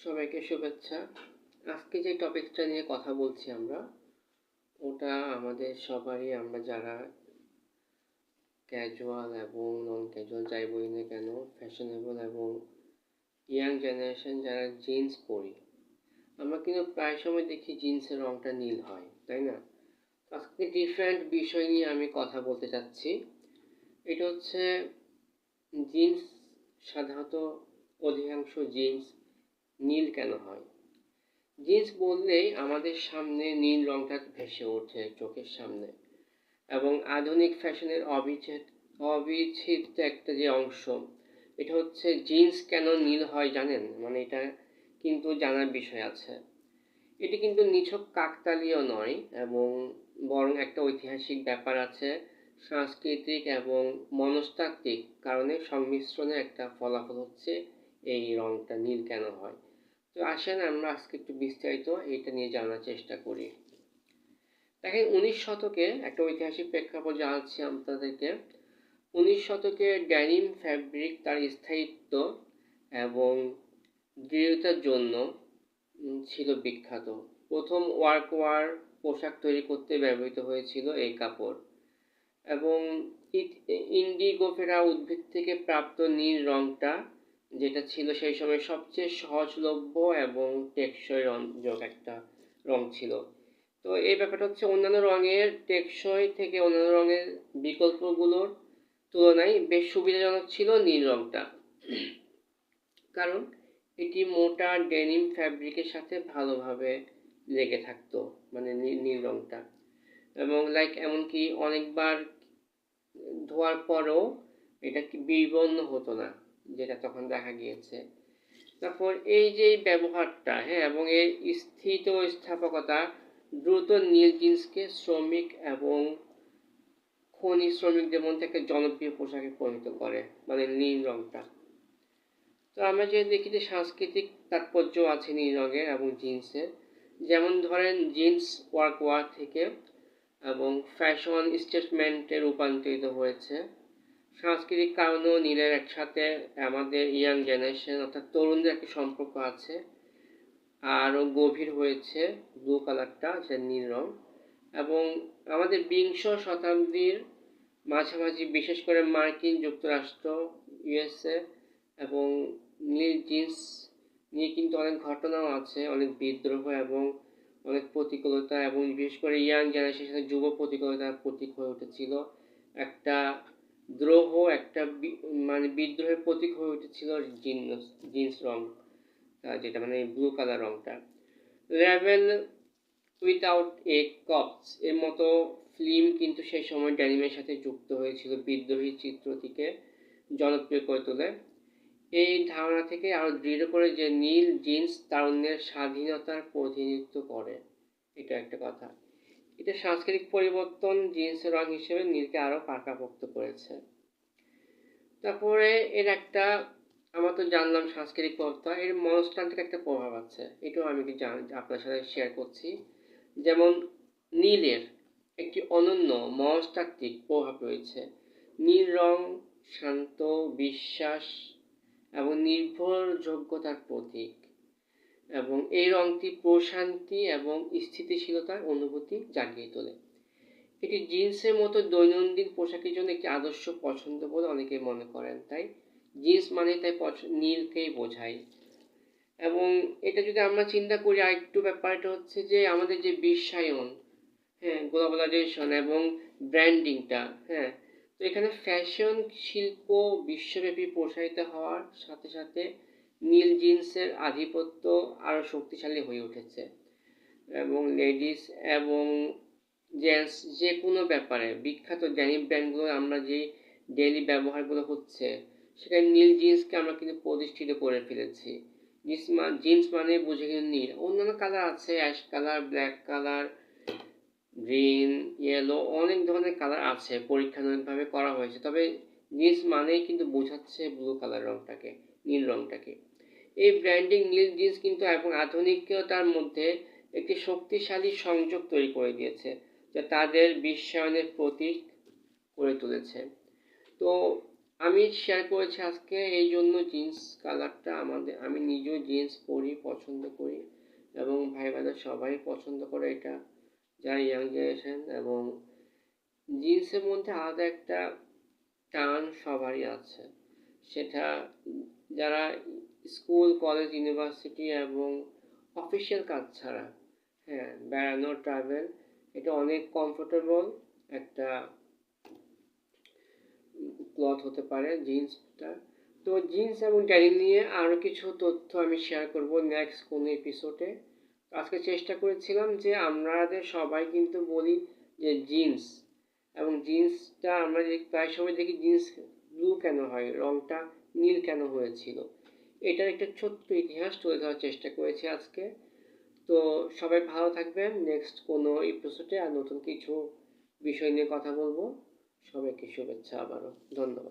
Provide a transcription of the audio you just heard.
সবাইকে শুভেচ্ছা। আজকে যে টপিকটা নিয়ে কথা বলছি আমরা, ওটা আমাদের সবারই, আমরা যারা ক্যাজুয়াল এবং নন ক্যাজুয়াল যাই বলি না কেন ফ্যাশনেবল এবং ইয়াং জেনারেশন যারা জিন্স পরি, আমরা কিন্তু প্রায় সময় দেখি জিন্সের রঙটা নীল হয়, তাই না? আজকে ডিফারেন্ট বিষয় নিয়ে আমি কথা বলতে চাচ্ছি। এটা হচ্ছে জিন্স সাধারণত অধিকাংশ জিন্স নীল কেন হয়? জিন্স বললেই আমাদের সামনে নীল রংটা ভেসে ওঠে চোখের সামনে এবং আধুনিক ফ্যাশনের অবিচ্ছেদ, অবিচ্ছেদ্য একটা যে অংশ, এটা হচ্ছে জিন্স কেন নীল হয় জানেন? মানে এটা কিন্তু জানার বিষয় আছে। এটি কিন্তু নিছক কাকতালীয় নয় এবং বরং একটা ঐতিহাসিক ব্যাপার আছে, সাংস্কৃতিক এবং মনস্তাত্ত্বিক কারণে সংমিশ্রণে একটা ফলাফল হচ্ছে এই রংটা নীল কেন হয়। তো আসেন, আমরা আজকে একটু বিস্তারিত এটা নিয়ে জানার চেষ্টা করি। দেখেন, উনিশ শতকে একটা ঐতিহাসিক প্রেক্ষাপট জানাচ্ছি আপনাদেরকে। উনিশ শতকে ড্যানিম ফ্যাব্রিক তার স্থায়িত্ব এবং দৃঢ়তার জন্য ছিল বিখ্যাত। প্রথম ওয়ার্ক ওয়ার পোশাক তৈরি করতে ব্যবহৃত হয়েছিল এই কাপড় এবং ইন্ডিগোফেরা উদ্ভিদ থেকে প্রাপ্ত নীল রংটা যেটা ছিল সেই সময় সবচেয়ে সহজলভ্য এবং টেকসই রঞ্জক একটা রং ছিল। তো এই ব্যাপারটা হচ্ছে অন্যান্য রঙের টেকসই থেকে অন্যান্য রঙের বিকল্পগুলোর তুলনায় বেশ সুবিধাজনক ছিল নীল রংটা। কারণ এটি মোটা ডেনিম ফ্যাব্রিকের সাথে ভালোভাবে লেগে থাকতো মানে নীল রংটা। এবং লাইক এমনকি অনেকবার ধোয়ার পরেও এটা কি বিবর্ণ হতো না। যেটা তখন দেখা গিয়েছে। তারপর এই যে ব্যবহারটা হ্যাঁ এবং এর স্থিত স্থাপকতা দ্রুত নীল জিন্সকে শ্রমিক এবং খনি শ্রমিকদের মধ্যে একটা জনপ্রিয় পোশাকে পরিণত করে মানে নীল রংটা। তো আমরা যে দেখি যে সাংস্কৃতিক তাৎপর্য আছে নীল রঙের এবং জিন্সের, যেমন ধরেন জিন্স ওয়ার্ক ওয়ার থেকে এবং ফ্যাশন স্টেটমেন্টে রূপান্তরিত হয়েছে। সাংস্কৃতিক কারণেও নীলের একসাথে আমাদের ইয়াং জেনারেশন অর্থাৎ তরুণদের একটা সম্পর্ক আছে। আরও গভীর হয়েছে ব্লু কালারটা, যে নীল রং। এবং আমাদের বিংশ শতাব্দীর মাঝামাঝি, বিশেষ করে মার্কিন যুক্তরাষ্ট্র ইউএসএ এবং নীল জিন্স নিয়ে কিন্তু অনেক ঘটনাও আছে, অনেক বিদ্রোহ এবং অনেক প্রতিকূলতা এবং বিশেষ করে ইয়াং জেনারেশনের যুব প্রতিকূলতার প্রতীক হয়ে উঠেছিল। একটা দ্রোহ একটা মানে বিদ্রোহের প্রতীক হয়ে উঠেছিল জিন্স জিন্স রং যেটা মানে ব্লু কালার রংটা। লেভেল উইথাউট এ কপস এর মতো ফিল্ম কিন্তু সেই সময় ড্যানিমের সাথে যুক্ত হয়েছিল বিদ্রোহী চিত্রটিকে জনপ্রিয় করে তোলে। এই ধারণা থেকে আরও দৃঢ় করে যে নীল জিন্স তারুণ্যের স্বাধীনতার প্রতিনিধিত্ব করে। এটা একটা কথা। এটা সাংস্কৃতিক পরিবর্তন জিন্সের রং হিসেবে নীলকে আরও পাকাপোক্ত করেছে। তারপরে এর একটা, আমরা তো জানলাম সাংস্কৃতিক প্রভাবটা এর মনস্তান্ত্রিক একটা প্রভাব আছে। এটাও আমি কি আপনার সাথে শেয়ার করছি। যেমন নীলের একটি অনন্য মনস্তাত্ত্বিক প্রভাব রয়েছে। নীল রং শান্ত, বিশ্বাস এবং নির্ভরযোগ্যতার প্রতীক। এবং এই রংটি প্রশান্তি এবং স্থিতিশীলতার অনুভূতি জাগিয়ে তোলে। এটি জিন্সের মতো দৈনন্দিন পোশাকের জন্য একটি আদর্শ পছন্দ বলে অনেকে মনে করেন, তাই জিন্স মানে তাই নীলকেই বোঝায়। এবং এটা যদি আমরা চিন্তা করি, আরেকটু ব্যাপারটা হচ্ছে যে আমাদের যে বিশ্বায়ন হ্যাঁ গ্লোবালাইজেশন এবং ব্র্যান্ডিংটা হ্যাঁ তো এখানে ফ্যাশন শিল্প, বিশ্বব্যাপী প্রসারিত হওয়ার সাথে সাথে নীল জিন্সের আধিপত্য আরও শক্তিশালী হয়ে উঠেছে। এবং লেডিস এবং জেন্টস যে কোনো ব্যাপারে, বিখ্যাত ড্যানিম ব্র্যান্ডগুলো আমরা যে ডেইলি ব্যবহারগুলো হচ্ছে, সেখানে নীল জিন্সকে আমরা কিন্তু প্রতিষ্ঠিত করে ফেলেছি। জিন্স জিন্স মানে বুঝে কিন্তু নীল। অন্যান্য কালার আছে, ash colour, black colour, green, yellow, অনেক ধরনের কালার আছে, পরীক্ষামূলকভাবে করা হয়েছে। তবে জিন্স মানেই কিন্তু বোঝাচ্ছে ব্লু কালার রংটাকে, নীল রংটাকে। এই ব্র্যান্ডিং নীল জিন্স কিন্তু এবং আধুনিকতার মধ্যে একটি শক্তিশালী সংযোগ তৈরি করে দিয়েছে, যা তাদের বিশ্বায়নের প্রতীক করে তুলেছে। তো আমি শেয়ার করেছি আজকে এই জন্য জিন্স কালারটা আমাদের, আমি নিজেও জিন্স পরি, পছন্দ করি এবং ভাই বোনেরা সবাই পছন্দ করে এটা, যারা ইয়াং জেনারেশন এবং জিন্সের মধ্যে আলাদা একটা টান সবারই আছে। সেটা যারা স্কুল, কলেজ, ইউনিভার্সিটি এবং অফিসিয়াল কাজ ছাড়া হ্যাঁ বেড়ানো, ট্রাভেল, এটা অনেক কমফোর্টেবল একটা ক্লথ হতে পারে জিন্সটা তো জিন্স এবং ড্যানিম নিয়ে আরও কিছু তথ্য আমি শেয়ার করব নেক্সট কোনো এপিসোডে আজকে চেষ্টা করেছিলাম যে আমাদের সবাই কিন্তু বলি যে জিন্স এবং জিন্সটা আমরা প্রায় সময় দেখি জিন্স ব্লু কেন হয়, রংটা নীল কেন হয়েছিল? এটার একটা ছোট্ট ইতিহাস তুলে ধরার চেষ্টা করেছি আজকে। তো সবাই ভালো থাকবেন। নেক্সট কোনো এপিসোডে আর নতুন কিছু বিষয় নিয়ে কথা বলব। সবাইকে শুভেচ্ছা আবারও। ধন্যবাদ।